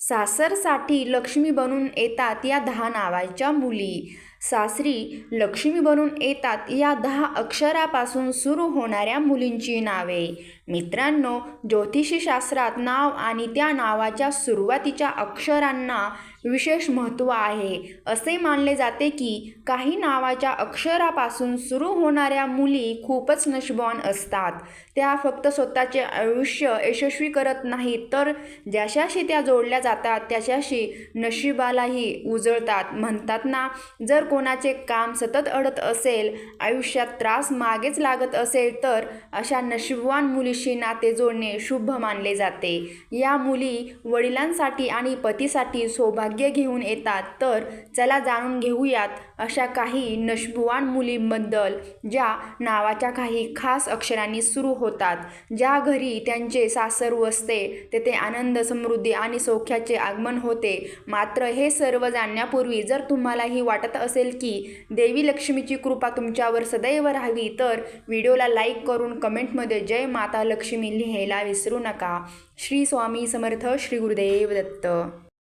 सासरसाठी लक्ष्मी बनून येतात या दहा नावाच्या मुली. सासरी लक्ष्मी बनून येतात या दहा अक्षरापासून सुरू होणाऱ्या मुलींची नावे. मित्रांनो ज्योतिषी शास्त्रात नाव आणि त्या नावाच्या सुरुवातीच्या अक्षरांना विशेष महत्त्व आहे. असे मानले जाते की काही नावाच्या अक्षरापासून सुरू होणाऱ्या मुली खूपच नशबॉन असतात. त्या फक्त स्वतःचे आयुष्य यशस्वी करत नाहीत तर ज्याच्याशी त्या जोडल्या जातात त्याच्याशी नशिबालाही उजळतात. म्हणतात ना जर कोणाचे काम सतत अडत असेल आयुष्यात त्रास मागेच लागत असेल तर अशा नशिबवान मुलीशी नाते जोडणे शुभ मानले जाते. या मुली वडिलांसाठी आणि पतीसाठी सौभाग्य घेऊन येतात. तर चला जाणून घेऊयात अशा काही नशिबवान मुलींबद्दल ज्या नावाच्या काही खास अक्षरांनी सुरू होतात. ज्या घरी त्यांचे सासर वसते तेथे आनंद समृद्धी आणि सौख्याचे आगमन होते. मात्र हे सर्व जाणण्यापूर्वी जर तुम्हालाही वाटत असेल की देवी लक्ष्मीची कृपा तुमच्यावर सदैव राहावी तर व्हिडिओला लाईक करून कमेंटमध्ये जय माता लक्ष्मी लिहायला विसरू नका. श्री स्वामी समर्थ श्री गुरुदेव दत्त.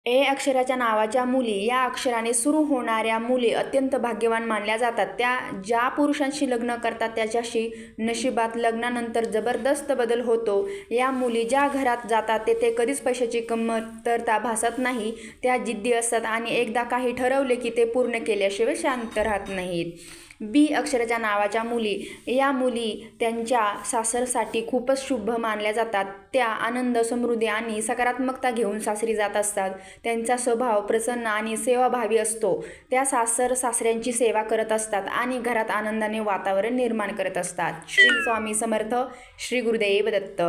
ए अक्षराच्या नावाच्या मुली या अक्षराने सुरू होणाऱ्या मुली अत्यंत भाग्यवान मानल्या जातात. त्या ज्या पुरुषांशी लग्न करतात त्याच्याशी नशिबात लग्नानंतर जबरदस्त बदल होतो. या मुली ज्या घरात जातात तेथे कधीच पैशाची कमतरता भासत नाही. त्या जिद्दी असतात आणि एकदा काही ठरवले की ते पूर्ण केल्याशिवाय शांत राहत नाहीत. बी अक्षराच्या नावाच्या मुली. या मुली त्यांच्या सासरसाठी खूपच शुभ मानल्या जातात. त्या आनंद समृद्धी आणि सकारात्मकता घेऊन सासरी जात असतात. त्यांचा स्वभाव प्रसन्न आणि सेवाभावी असतो. त्या सासर सासऱ्यांची सेवा करत असतात आणि घरात आनंदाने वातावरण निर्माण करत असतात. श्री स्वामी समर्थ श्री गुरुदेव दत्त.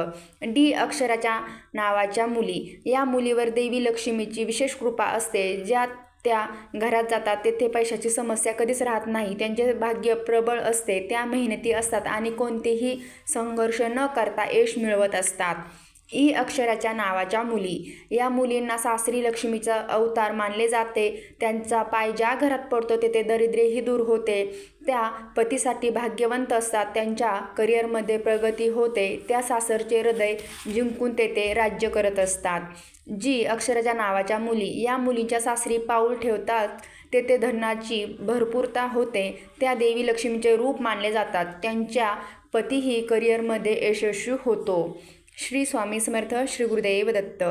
डी अक्षराच्या नावाच्या मुली. या मुलीवर देवी लक्ष्मीची विशेष कृपा असते ज्यात त्या घरात जातात तेथे पैशाची समस्या कधीच राहत नाही. त्यांचे भाग्य प्रबळ असते. त्या मेहनती असतात आणि कोणतेही संघर्ष न करता यश मिळवत असतात. ई अक्षराच्या नावाच्या मुली. या मुलींना सासरी लक्ष्मीचा अवतार मानले जाते. त्यांचा पाय ज्या घरात पडतो तेथे दरिद्रेही दूर होते. त्या पतीसाठी भाग्यवंत असतात. त्यांच्या करिअरमध्ये प्रगती होते. त्या सासरचे हृदय जिंकून तेथे राज्य करत असतात. जी अक्षराच्या नावाच्या मुली. या मुलीच्या सासरी पाऊल ठेवतात. तेथे धनाची भरपूरता होते. त्या देवी लक्ष्मीचे रूप मानले जातात. त्यांच्या पतीही करिअरमध्ये यशस्वी होतो. श्री स्वामी समर्थ श्री गुरुदेव दत्त.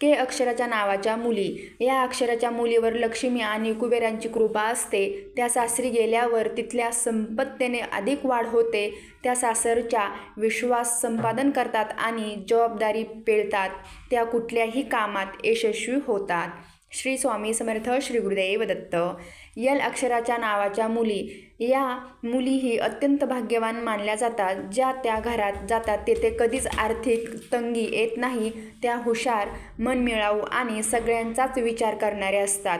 के अक्षराच्या नावाच्या मुली. या अक्षराच्या मुलीवर लक्ष्मी आणि कुबेरांची कृपा असते. त्या सासरी गेल्यावर तिथल्या संपत्तीने अधिक वाढ होते. त्या सासरच्या विश्वास संपादन करतात आणि जबाबदारी पेळतात त्या कुठल्याही कामात यशस्वी होतात. श्री स्वामी समर्थ श्री गुरुदेव दत्त. यल अक्षराच्या नावाच्या मुली. या मुलीही अत्यंत भाग्यवान मानल्या जातात. ज्या त्या घरात जातात तेथे कधीच आर्थिक तंगी येत नाही. त्या हुशार मनमिळावू आणि सगळ्यांचाच विचार करणाऱ्या असतात.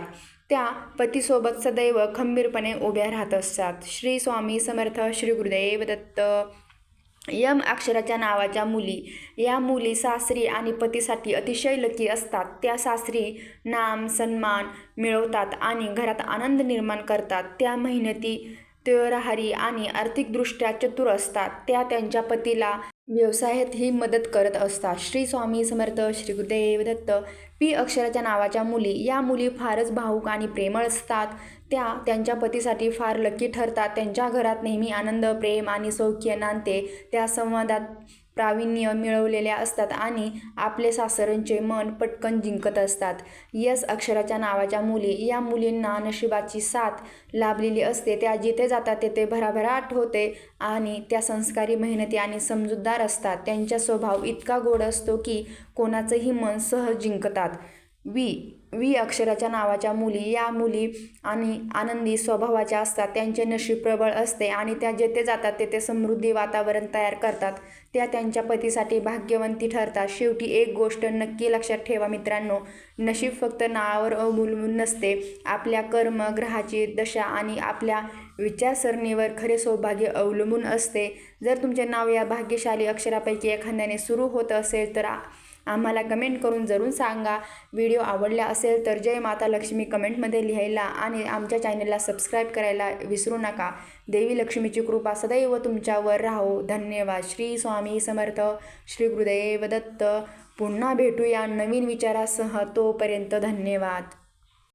त्या पतीसोबत सदैव खंबीरपणे उभ्या राहत असतात. श्री स्वामी समर्थ श्री गुरुदेव दत्त. यम अक्षराच्या नावाच्या मुली. या मुली सासरी आणि पतीसाठी अतिशय लकी असतात. त्या सासरी नाम सन्मान मिळवतात आणि घरात आनंद निर्माण करतात. त्या मेहनती त्योराहारी आणि आर्थिकदृष्ट्या चतुर असतात. त्या त्यांच्या पतीला व्यवसायात ही मदत करत असतात. श्री स्वामी समर्थ श्री गुरुदेव दत्त पी अक्षराच्या नावाच्या मुली. या मुली फारच भाऊक आणि प्रेमळ असतात. त्या त्यांच्या पतीसाठी फार लकी ठरतात. त्यांच्या घरात नेहमी आनंद प्रेम आणि सौख्य नांदते. त्या संवादात प्रावीण्य मिळवलेल्या असतात आणि आपले सासरांचे मन पटकन जिंकत असतात. यस अक्षराच्या नावाच्या मुली या मुलींना नशिबाची साथ लाभलेली असते. त्या जिथे जातात तेथे भराभराट होते आणि त्या संस्कारी मेहनती आणि समजूतदार असतात. त्यांचा स्वभाव इतका गोड असतो की कोणाचंही मन सहज जिंकतात. वी. वी अक्षराच्या नावाच्या मुली या मुली आणि आनंदी स्वभावाच्या असतात. त्यांचे नशीब प्रबळ असते आणि त्या जेथे जातात तेथे समृद्धी वातावरण तयार करतात. त्या त्यांच्या पतीसाठी भाग्यवंती ठरतात. शेवटी एक गोष्ट नक्की लक्षात ठेवा मित्रांनो नशीब फक्त नावावर अवलंबून नसते. आपल्या कर्म ग्रहाची दशा आणि आपल्या विचारसरणीवर खरे सौभाग्य अवलंबून असते. जर तुमचे नाव या भाग्यशाली अक्षरापैकी एखाद्याने सुरू होत असेल तर आम्हाला कमेंट करून जरूर सांगा. व्हिडिओ आवडला असेल तर जय माता लक्ष्मी कमेंटमध्ये लिहायला आणि आमच्या चॅनलला सबस्क्राईब करायला विसरू नका. देवी लक्ष्मीची कृपा सदैव तुमच्यावर राहो. धन्यवाद. श्री स्वामी समर्थ. श्री गुरुदेव दत्त. पुन्हा भेटूया नवीन विचारासह तोपर्यंत धन्यवाद.